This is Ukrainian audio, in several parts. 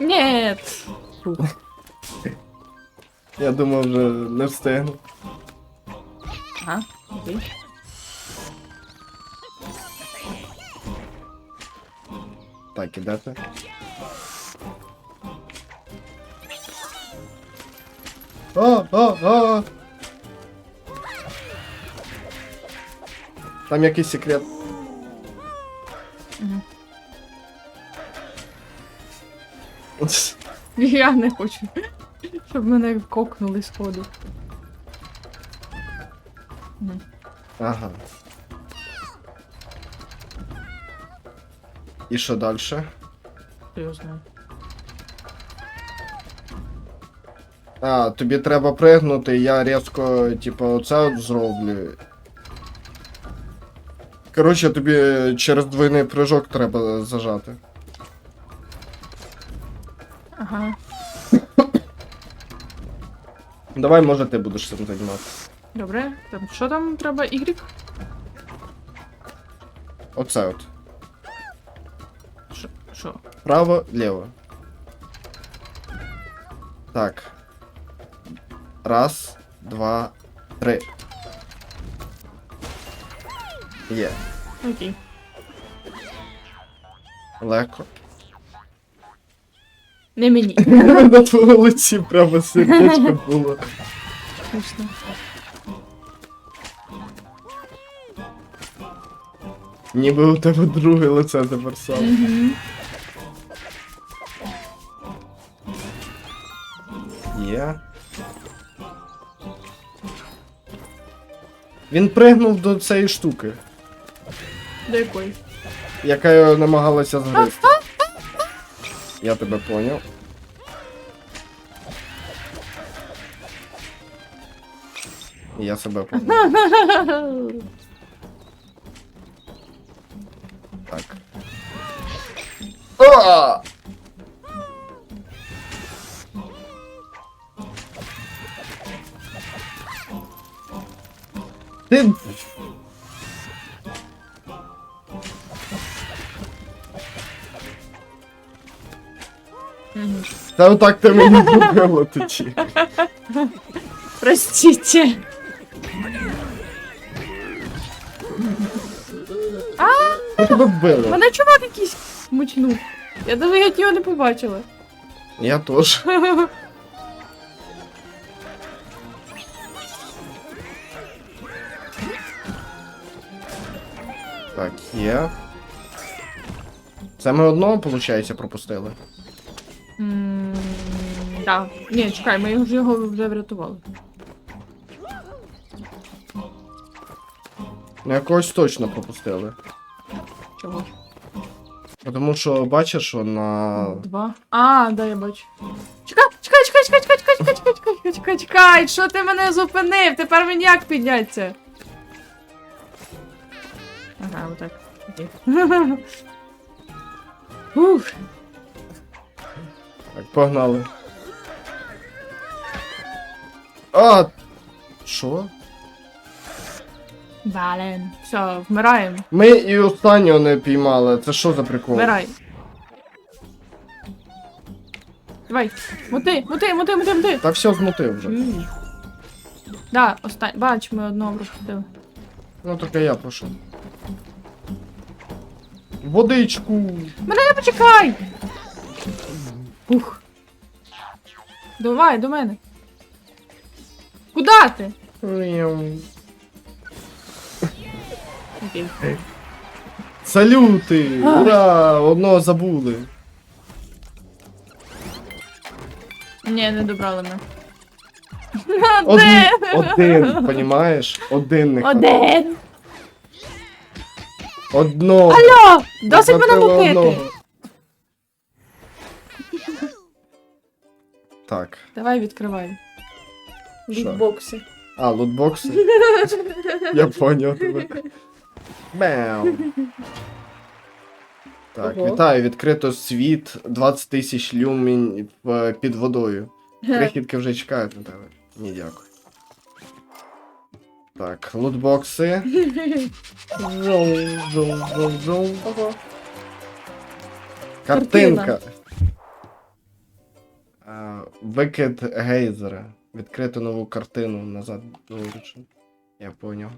Нет. Я думав, вже не встигну. Ага, окей. Так, ідете. А, а, а. Там якийсь секрет. Я не хочу, щоб мене кокнули сходу. Мгм. Ага. І що далі? Я знаю. А, тобі треба пригнути, я різко, типу, оце от зроблю. Коротше, тобі через двойний прыжок треба зажати. Ага. Давай, може, ти будеш цим займатися. Добре. Там, що там треба? Y? Оце от. Що? Що? Право, ліво. Так. Раз, два, три. Є. Окей. Легко. Не мені. На твоєму лиці прямо сердечко було. Точно. Ніби у тебе друге лице тепер. Угу. Є. Він пригнув до цієї штуки, До якої? яка його намагалася згризти. Я тебе понял. Я себе понял. Так. Ты Та отак ти мені зробило тоді. Простите. Що тебе вбило? Мене чувак якийсь мучнув. Я думаю, я його не побачила. Я теж. Так, є. Це ми одного, виходить, пропустили. Так. Ні, чекай, ми вже його вже врятували. Ну, якогось точно пропустили. Чого? Тому що бачиш, що на. Два. А, да, я бачу. Чекай, чекай, чекай, чекай, чекай, чекай, чекай, чекай, чекай, чекай, чекай, що ти мене зупинив? Тепер мені як підняться? Ага, отак. Ух, Так, погнали. А! Що? Бален. Все, вмираємо. Ми і останнього не піймали. Це що за прикол? Вмирай. Давай, мути, мути, мути, мути, мути. Та все змотив вже. М. Да, остань. Бач, ми одного пропустили. Ну тільки я прошу. Водичку. Мене не почекай! Ух. Давай, до мене. Куда ти? Окей. Салюти! Ура! Одного забули. Ні, не добрали мене. Один, один, понімаєш? Один не хватає. Один. Одного. Алло! Досить мене хватило одного. Так. Давай відкривай. Лутбокси. А, лутбокси? Я поняв тебе. Бем. Так, Ого. вітаю, відкрито світ 20 тисяч люмін в- під водою. Крихітки вже чекають на тебе. Ні, дякую. Так, лутбокси. Жоу, жоу, жоу, жоу. Ого. Картинка. Викид гейзера. Відкрити нову картину назад виручив. Я поняв.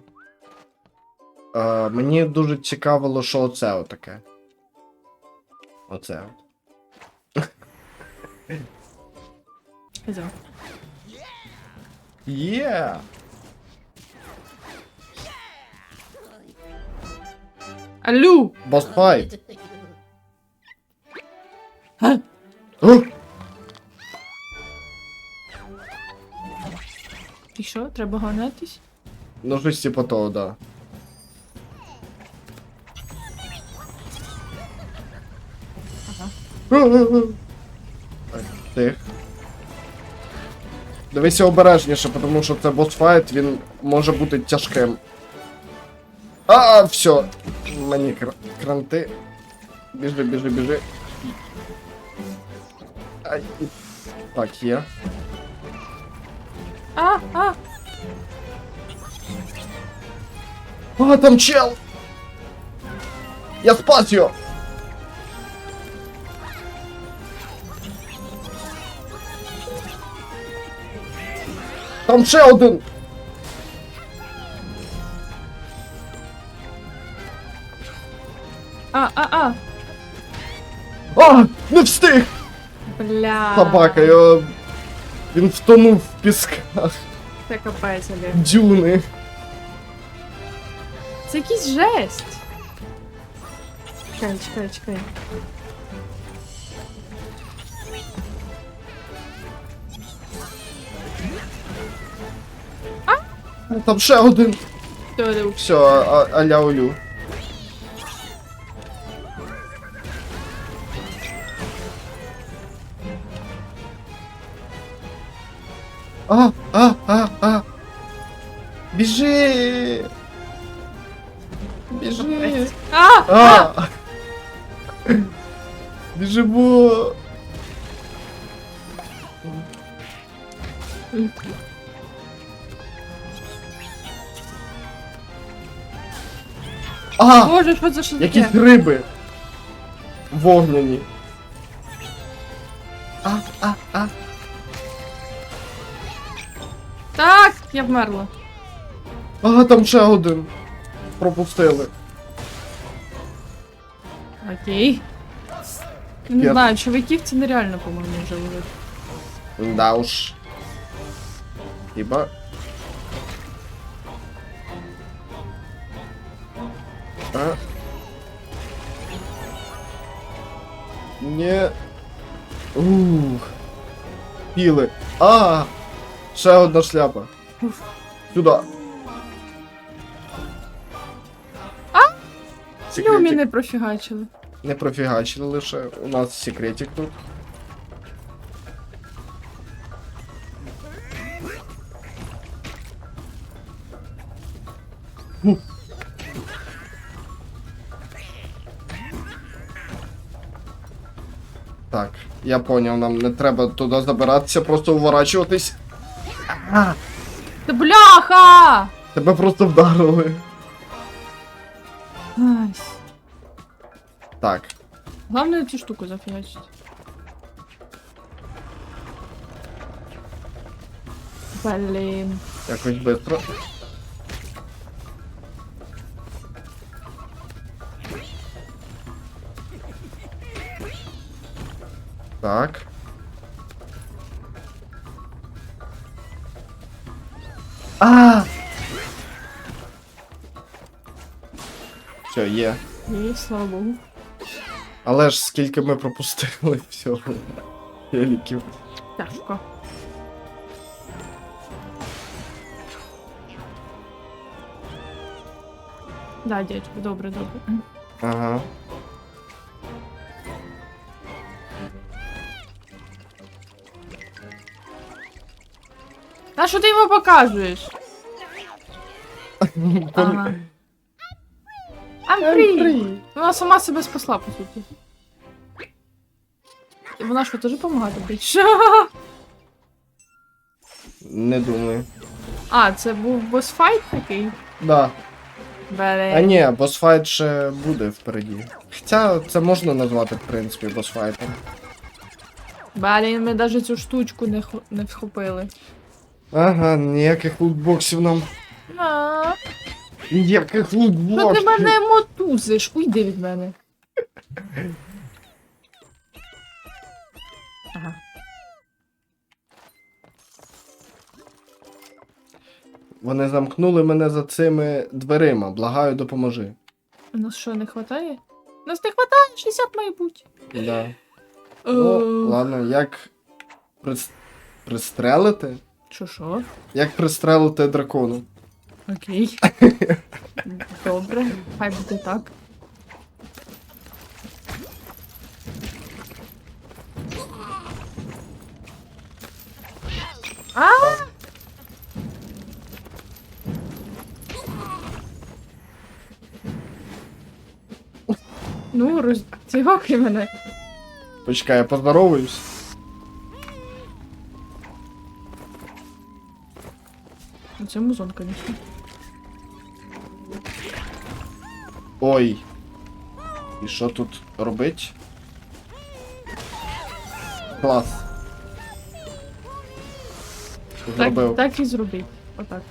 Е, мені дуже цікавило, що оце отаке. Оце от. Є! Аллю! Босфайт! Га? І що, треба гонитись? Ну, щось типу того, да. Так, тих. Дивися обережніше, тому що це босфайт, він може бути тяжким. А, все. Мені кр- кранти. Біжи, біжи, біжи. Ай. Так, є. А, а! А, там чел! Я спас його! Там ще один! А, а, а! А! Не встиг! Бля. Собака, його... Він втонув в пісках Це капець, Олег. дюни. Це якийсь жесть. Чекай, чекай, чекай. Там ще один. Все, а- аля улю. А, а, а, а. Біжи! Біжи! А! А! А! Біжимо! А! Боже, що це що Якісь таке? риби. Вогняні. А, а, я вмерла. Ага, там ще один. Пропустили. Окей. Не П'ят- знаю, чоловіків це нереально, по-моєму, вже ловити. Да уж. Хіба. А? Не. Ух. Піли. А! Ще одна шляпа. Сюда. А? Люмі не профігачили. Не профігачили лише. У нас секретик тут. Так, я поняв, нам не треба туди забиратися, просто уворачуватись. Та бляха! тебе просто вдарили. Так. Главное цю штуку зафігачити. Блін. Якось быстро. Так. Все, є. Ні, слава Богу. Але ж скільки ми пропустили всього. Еліків. Тяжко. Да, дядько, добре, добре. Ага. А що ти йому показуєш? Ага. I'm free. Вона сама себе спасла, по суті. І вона що, теж допомагати? Що? Не думаю. А, це був босфайт такий? Да. Блін. А ні, босфайт ще буде впереді. Хоча це можна назвати, в принципі, босфайтом. Блін, ми навіть цю штучку не, хо- не вхопили. Ага, ніяких лутбоксів нам. А, Ніяких Що ти мене мотузиш? Уйди від мене. Ага. Вони замкнули мене за цими дверима. Благаю, допоможи. У нас що, не хватає? У нас не хватає 60 має бути. Да. Е, Ну, ладно, як прис... пристрелити? Що що? Як пристрелити дракону? Окей. Добре, хай буде так. А! Ну, роздягай мене. Почекай, я поздороваюсь. Це музон, звісно. Ой. І що тут робить? Клас. Зробив. Так, так і зробіть. Отак.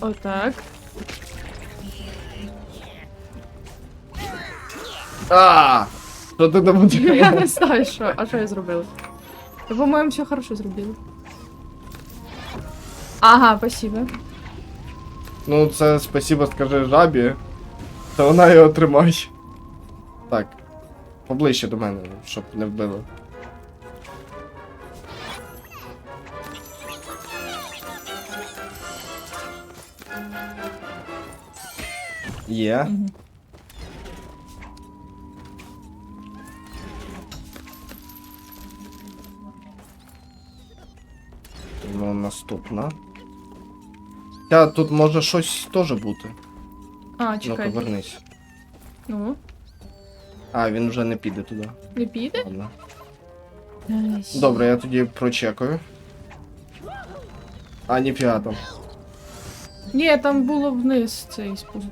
Отак. А! Що ти там Я не знаю, що. А що я зробила? Я, по-моєму, все хорошо зробила. Ага, спасибо. Ну, це спасибо скажи жабі. Та вона його тримає. Так. Поближче до мене, щоб не вбили. Є. Угу. Ну, наступна. Та тут може щось теж бути. А, Ну, чекай. повернись. Ну, А, він вже не піде туди. не піде? Ладно. Добре, я тоді прочекаю. А, ніфіга там. Ні, там було вниз цей спуск.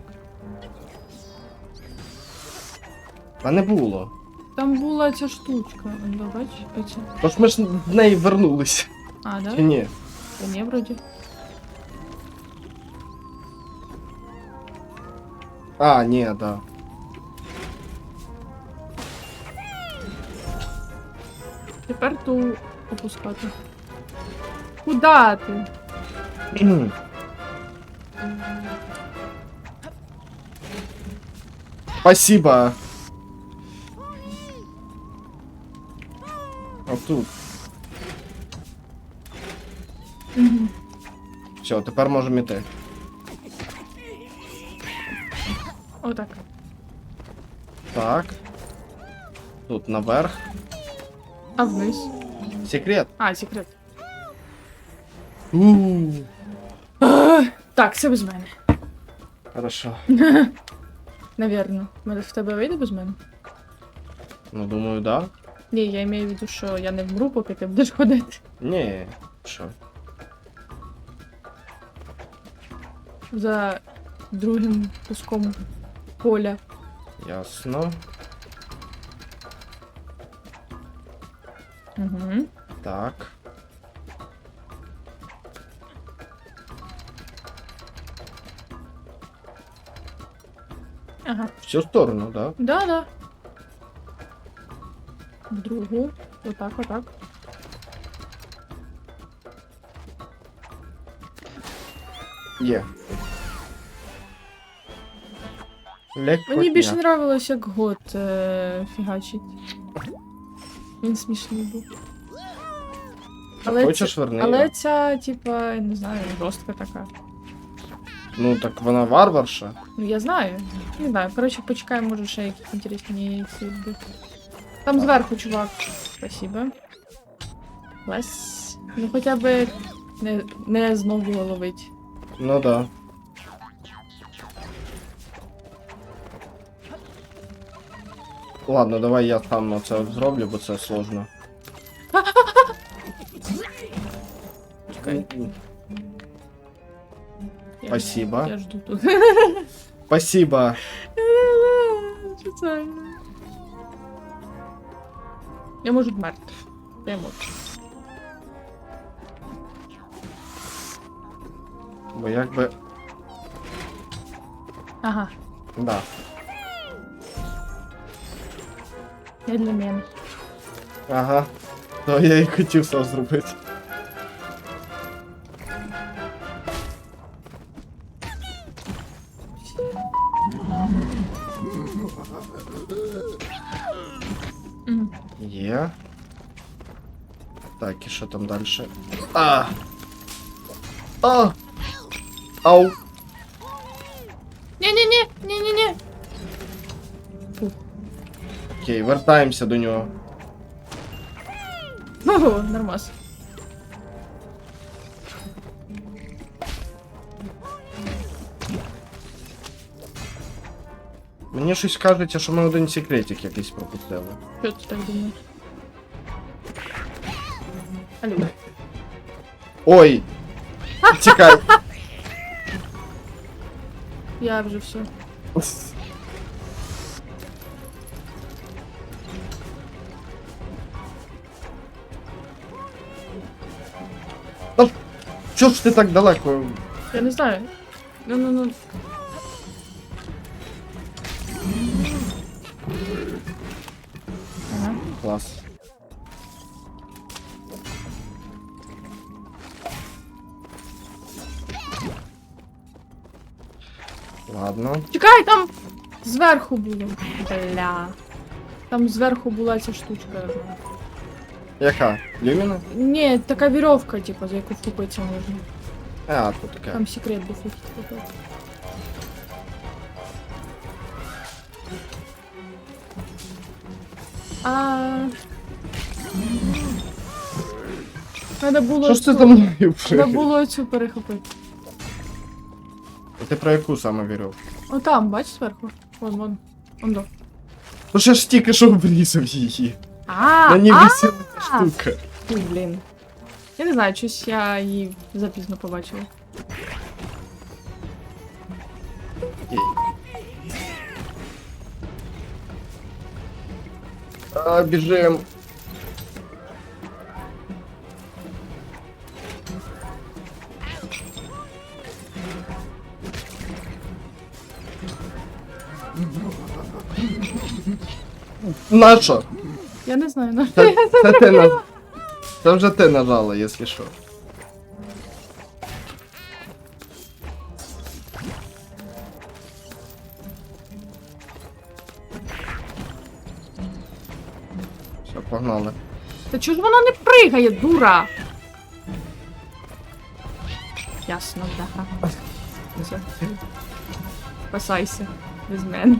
А не було. Там була ця штучка. Ну, бач. Тож ми ж в неї вернулись. А, да? Чи ні? Та ні, вроді. А, ні, да. Тепер ту опускати. Куда ти? Спасибо. А тут. Угу. Все, тепер можемо іти. Отак. Так. Тут наверх. А вниз. Секрет. А, секрет. Так, це без мене. Хорошо. Навірно. Може в тебе вийде без мене? Ну, думаю, да. Ні, я маю в виду, що я не вмру, поки ти будеш ходити. Ні. Що? За другим куском поля. Ясно. Угу. Так. Ага. В цю сторону, да? Да, да. В другу. Отак, отак. Є. Легко. Мені більше нравилось, як год е, фігачить. Він смішний був. Але, Хочеш ця, верни? але ця, типа, не знаю, жорстка така. Ну так вона варварша. Ну я знаю. Не знаю. Коротше, почекаємо, може ще якісь інтересні ці будуть. Там зверху, чувак. Спасибо. Лес. Ну хоча б не, не знову ловить. Ну да. Ладно, давай я сам це зроблю, бо це сложно. Чекай. Я, Спасибо. Я жду тут. Спасибо. Це? Я можу вмерти. Я можу. Бо якби. Ага, Да. Не для мене. Ага. То я і хотів сам зробити. Є. Так, і що там далі? А! А! Ау! Окей, вертаємося до нього. Ого, нормас. Мені щось кажеться, що ми один секретик якийсь пропустили. Що ти так думаєш? Алло. Ой! Чекай! Я вже все. Чого ж ти так далеко? Я не знаю. Ну, ну, ну. Ага. Клас. Ладно. Чекай, там зверху було. Бля. Там зверху була ця штучка. Яка? Люміна? Ні, така вірьовка, типу, за яку вхопитися можна. А, тут таке. Там секрет був якийсь такий. А... Треба було. Що ж ти цю- за мною Треба пригай? було цю перехопити. Ти про яку саме вірив? О, там, бач зверху. Вон, вон. Вон до. Ну ще ж тільки що врізав її. А, На ній а, висіла ця штука. Ой, блін. Я не знаю, щось я її запізно побачила. А, біжим. Наша? Я не знаю, ну. Це, це ти наж... Це вже ти нажала, якщо що. Все, погнали. Та чого ж вона не пригає, дура? Ясно, да. Все. Спасайся. Без мене.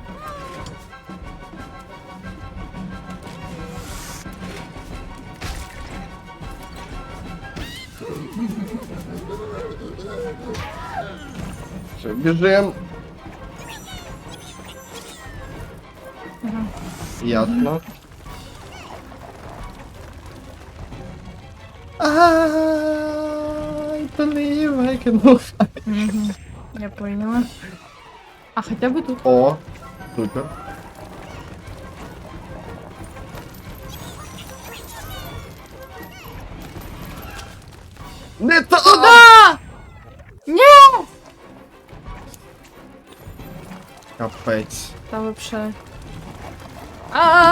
Все, біжим. Ага. Ясно. I believe I can. Угу. Я поняла. А хотя бы тут. О, супер. Не то! Капець. Та вообще.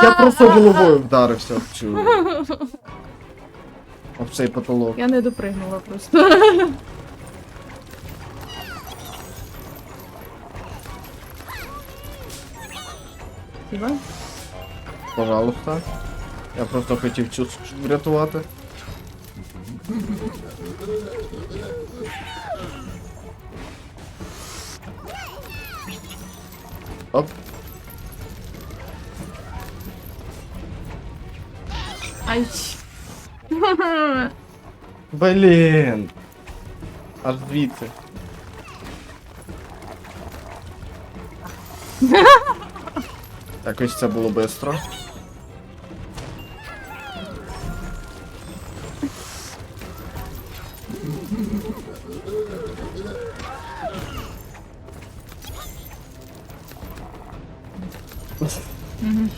Я просто головою вдарився в цю. Об цей потолок. Я не допригнула просто. Хіба? Пожалуйста. Я просто хотів цю врятувати. Оп. Ай. Блін. Аж звідси. Так, ось це було швидко. Мгм.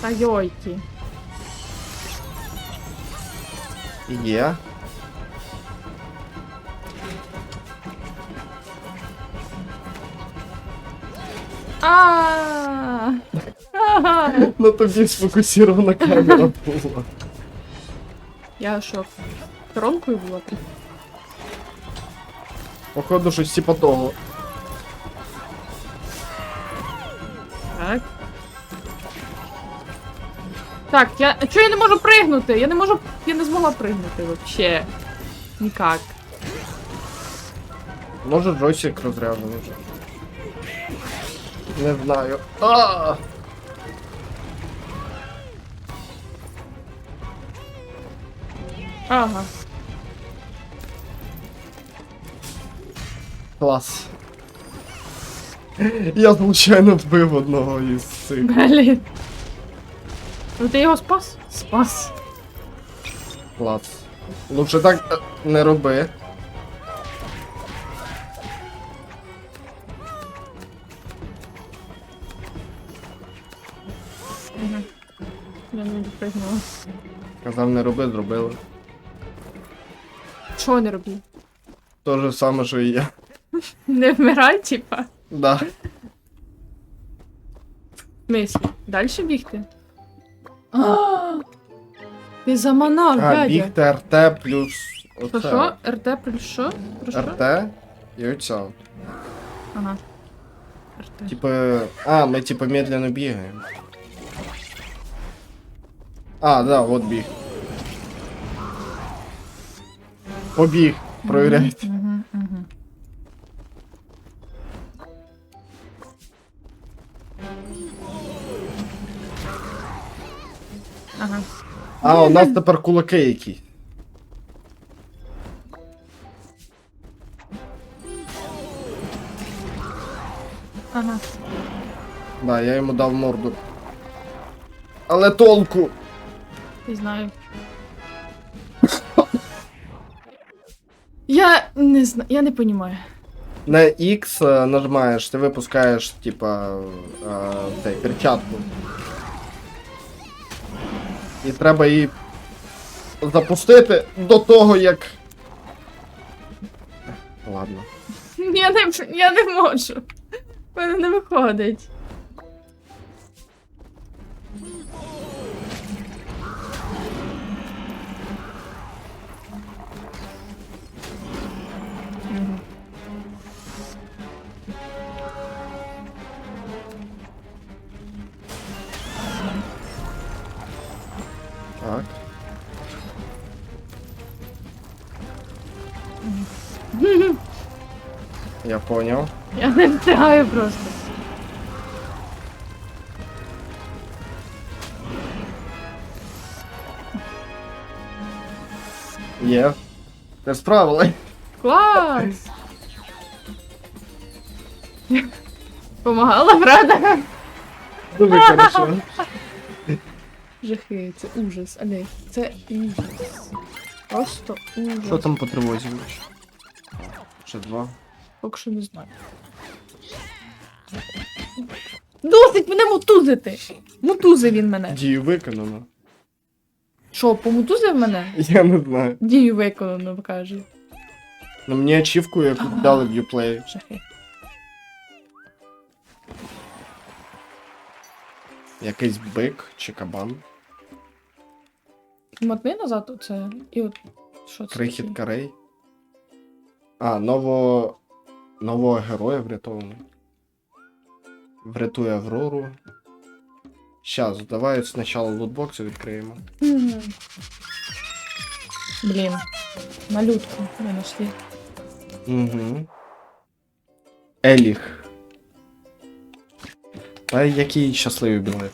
Та йойки. Є. А. На тобі сфокусирована камера була. Я що, коронкою була? Походу, щось типа того. Так, я. А чого я не можу пригнути? Я не можу. Я не змогла пригнути вообще. Ніяк. Може джойстик розряджений вже. Не знаю. А! Ага. Клас. Я случайно вбив одного із цих. Блін. Ну ти його спас? Спас. Клас. Лучше так е, не роби. Угу. Я не допригнула. Казав не роби, зробили. Чого не робив? То же саме, що і я. Не вмирай, типа. Да. В смислі? Дальше бігти? А, Ти заманав, А, дядя. бігти РТ плюс Що, оце. що? РТ плюс що? Про що? РТ і оця. Ага. РТ. Типа. А, ми типа медленно бігаємо. А, да, вот біг. Побіг. Провіряйте. А, у нас тепер кулаки якісь. Ага. Да, я йому дав морду. Але толку. Не знаю. Я не знаю, я не понимаю. На X е, нажимаєш, ти випускаєш, типа, е, цей, перчатку. І треба її запустити до того, як. Ладно. Я не, я не можу. В мене не виходить. Так. Я понял. Я не встигаю просто. Є. Ти справили. Клас! Помагала, правда? Дуже хорошо. Жахи, це ужас, але це ужас. Просто ужас. Що там по тривозі? Ще два. Поки що не знаю. Досить мене мутузити! Мутузив він мене. Дію виконано. Що, помутузив мене? Я не знаю. Дію виконано, каже. Ну мені ачівку яку дали в Uplay. Жахи. Якийсь бик чи кабан. Мотни назад оце. І от. Що це? Крихіт таке? карей. А, нового. Нового героя врятовано. Врятує Аврору. Щас, давай спочатку лутбокси відкриємо. Мгм. Блін. Малютку не нашли. Угу. Еліх. Та який щасливий білет.